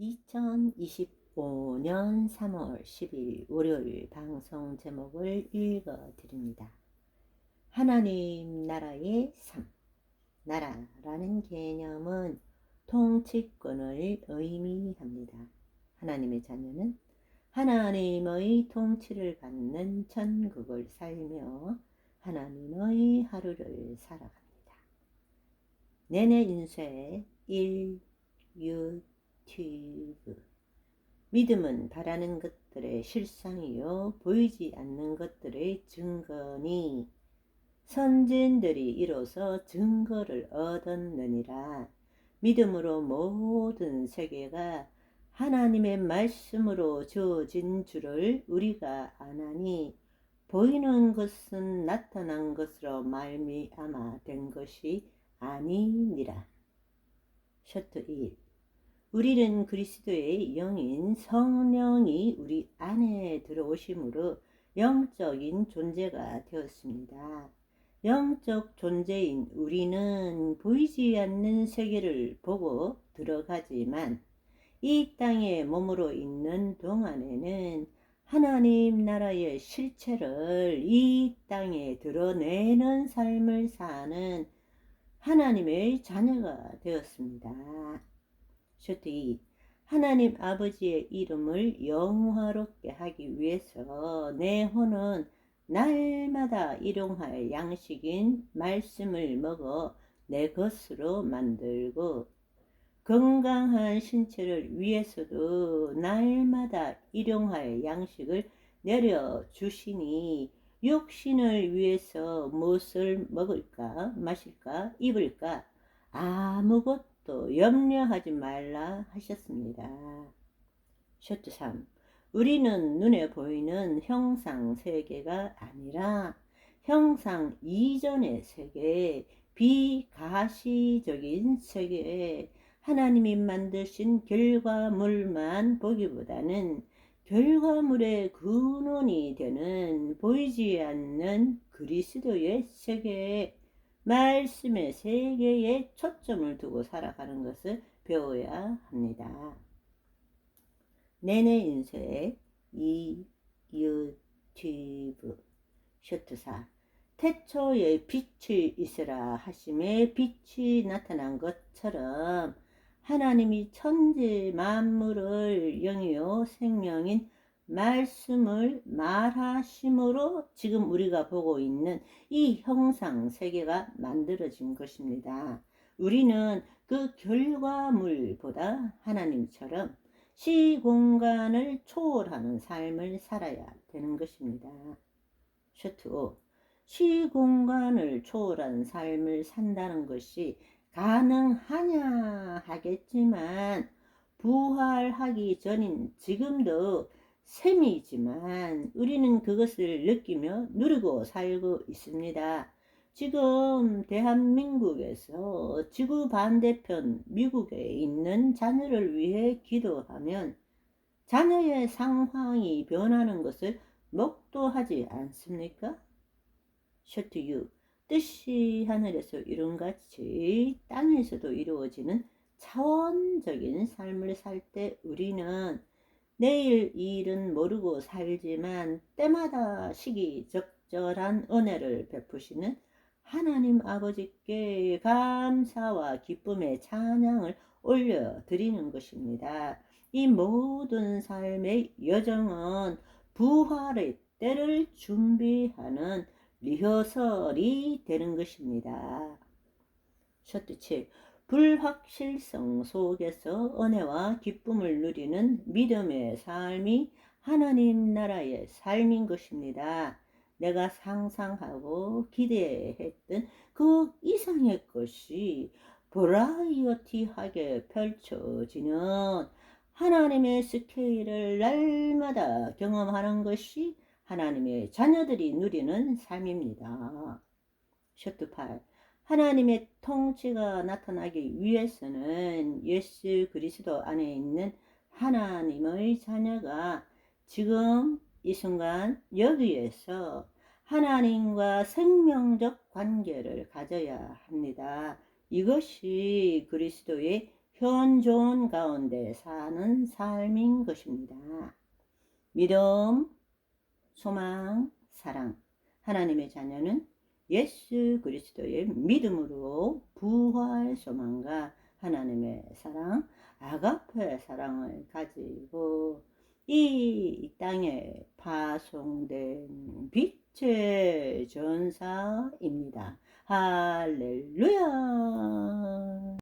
2025년 3월 10일 월요일 방송 제목을 읽어 드립니다. 하나님 나라의 삶. 나라라는 개념은 통치권을 의미합니다. 하나님의 자녀는 하나님의 통치를 받는 천국을 살며 하나님의 하루를 살아갑니다. 내내 인쇄 1, 6, 튜브 믿음은 바라는 것들의 실상이요 보이지 않는 것들의 증거니. 선진들이 이로써 증거를 얻었느니라. 믿음으로 모든 세계가 하나님의 말씀으로 주어진 줄을 우리가 아나니 보이는 것은 나타난 것으로 말미암아 된 것이 아니니라. 셔트 1 우리는 그리스도의 영인 성령이 우리 안에 들어오심으로 영적인 존재가 되었습니다. 영적 존재인 우리는 보이지 않는 세계를 보고 들어가지만 이 땅에 몸으로 있는 동안에는 하나님 나라의 실체를 이 땅에 드러내는 삶을 사는 하나님의 자녀가 되었습니다. 2. 하나님 아버지의 이름을 영화롭게 하기 위해서 내 혼은 날마다 일용할 양식인 말씀을 먹어 내 것으로 만들고 건강한 신체를 위해서도 날마다 일용할 양식을 내려 주시니 육신을 위해서 무엇을 먹을까 마실까 입을까 아무것도 염려하지 말라 하셨습니다. 셔트 3 우리는 눈에 보이는 형상 세계가 아니라 형상 이전의 세계, 비가시적인 세계에 하나님이 만드신 결과물만 보기보다는 결과물의 근원이 되는 보이지 않는 그리스도의 세계에 말씀의 세계에 초점을 두고 살아가는 것을 배워야 합니다. 내내 인쇄 이 유튜브 셔트사 태초에 빛이 있으라 하심에 빛이 나타난 것처럼 하나님이 천지 만물을 영이요 생명인 말씀을 말하심으로 지금 우리가 보고 있는 이 형상 세계가 만들어진 것입니다. 우리는 그 결과물보다 하나님처럼 시공간을 초월하는 삶을 살아야 되는 것입니다. 5. 시공간을 초월한 삶을 산다는 것이 가능하냐 하겠지만 부활하기 전인 지금도 셈이지만 우리는 그것을 느끼며 누리고 살고 있습니다. 지금 대한민국에서 지구 반대편 미국에 있는 자녀를 위해 기도하면 자녀의 상황이 변하는 것을 목도하지 않습니까? 셔트 6 뜻이 하늘에서 이룬같이 땅에서도 이루어지는 차원적인 삶을 살 때 우리는 내일 일은 모르고 살지만 때마다 시기적절한 은혜를 베푸시는 하나님 아버지께 감사와 기쁨의 찬양을 올려드리는 것입니다. 이 모든 삶의 여정은 부활의 때를 준비하는 리허설이 되는 것입니다. 셔트 7. 불확실성 속에서 은혜와 기쁨을 누리는 믿음의 삶이 하나님 나라의 삶인 것입니다. 내가 상상하고 기대했던 그 이상의 것이 버라이어티하게 펼쳐지는 하나님의 스케일을 날마다 경험하는 것이 하나님의 자녀들이 누리는 삶입니다. 셔트 8. 하나님의 통치가 나타나기 위해서는 예수 그리스도 안에 있는 하나님의 자녀가 지금 이 순간 여기에서 하나님과 생명적 관계를 가져야 합니다. 이것이 그리스도의 현존 가운데 사는 삶인 것입니다. 믿음, 소망, 사랑. 하나님의 자녀는 예수 그리스도의 믿음으로 부활 소망과 하나님의 사랑, 아가페 사랑을 가지고 이 땅에 파송된 빛의 전사입니다. 할렐루야!